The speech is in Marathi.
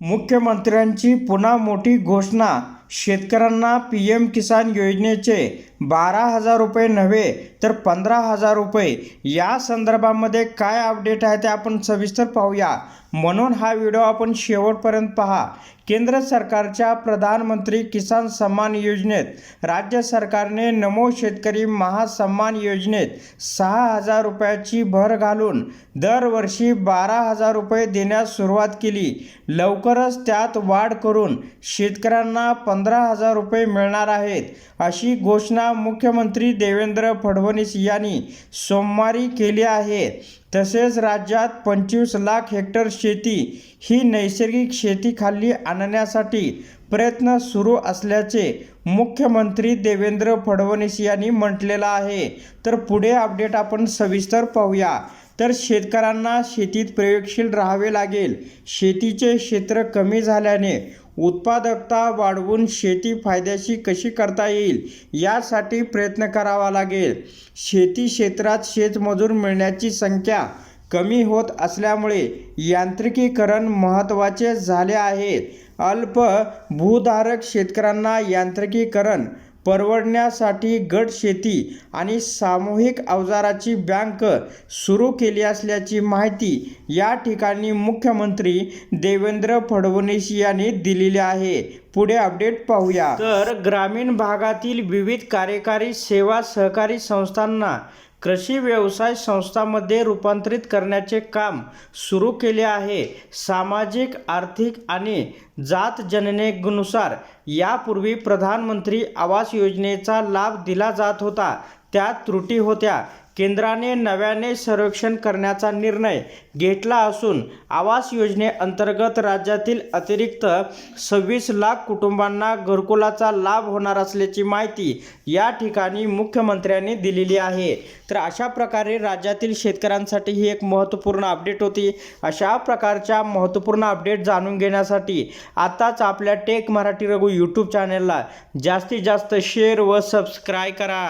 मुख्यमंत्र्यांची पुन्हा मोठी घोषणा शेतकऱ्यांना पी एम किसान योजनेचे बारा हजार रुपये नव्हे तर पंधरा हजार रुपये. या संदर्भामध्ये काय अपडेट आहे ते आपण सविस्तर पाहूया. म्हणून हा व्हिडिओ आपण शेवटपर्यंत पहा. केंद्र सरकारच्या प्रधानमंत्री किसान सन्मान योजनेत राज्य सरकारने नमो शेतकरी महासन्मान योजनेत सहा हजार रुपयाची भर घालून दरवर्षी बारा हजार रुपये देण्यास सुरुवात केली. लवकरच त्यात वाढ करून शेतकऱ्यांना पंधरा पंधरा हजार रुपये मिळणार आहेत अशी घोषणा मुख्यमंत्री देवेंद्र फडणवीस यांनी सोमवारी केली आहे. तसेच राज्यात पंचवीस लाख हेक्टर शेती ही नैसर्गिक शेतीखाली आणण्यासाठी प्रयत्न सुरू असल्याचे मुख्यमंत्री देवेंद्र फडणवीस यांनी म्हटलेलं आहे. तर पुढे अपडेट आपण सविस्तर पाहूया. तर शेतकऱ्यांना शेतीत प्रयोगशील राहावे लागेल. शेतीचे क्षेत्र कमी झाल्याने उत्पादकता वाढवून शेती फायद्याशी कशी करता येईल यासाठी प्रयत्न करावा लागेल. शेती क्षेत्रात शेतमजूर मिळण्याची संख्या कमी होत असल्यामुळे यांत्रिकीकरण महत्त्वाचे झाले आहे. अल्प भूधारक शेतकऱ्यांना यांत्रिकीकरण परवडण्यासाठी गट शेती आणि सामूहिक अवजाराची बँक सुरू केली असल्याची माहिती या ठिकाणी मुख्यमंत्री देवेंद्र फडणवीस यांनी दिलेली आहे. पुढे अपडेट पाहूया. तर ग्रामीण भागातील विविध कार्यकारी सेवा सहकारी संस्थांना कृषी व्यवसाय संस्थांमध्ये रूपांतरित करण्याचे काम सुरू केले आहे. सामाजिक आर्थिक आणि जात जननेनुसार यापूर्वी प्रधानमंत्री आवास योजनेचा लाभ दिला जात होता. त्यात त्रुटी होत्या. केंद्राने नव्याने सर्वेक्षण करण्याचा निर्णय घेतला असून आवास योजनेअंतर्गत राज्यातील अतिरिक्त सव्वीस लाख कुटुंबांना घरकुलाचा लाभ होणार असल्याची माहिती या ठिकाणी मुख्यमंत्र्यांनी दिलेली आहे. तर अशा प्रकारे राज्यातील शेतकऱ्यांसाठी ही एक महत्त्वपूर्ण अपडेट होती. अशा प्रकारच्या महत्त्वपूर्ण अपडेट जाणून घेण्यासाठी आत्ताच आपल्या टेक मराठी रघु यूट्यूब चॅनलला जास्तीत जास्त शेअर व सबस्क्राईब करा.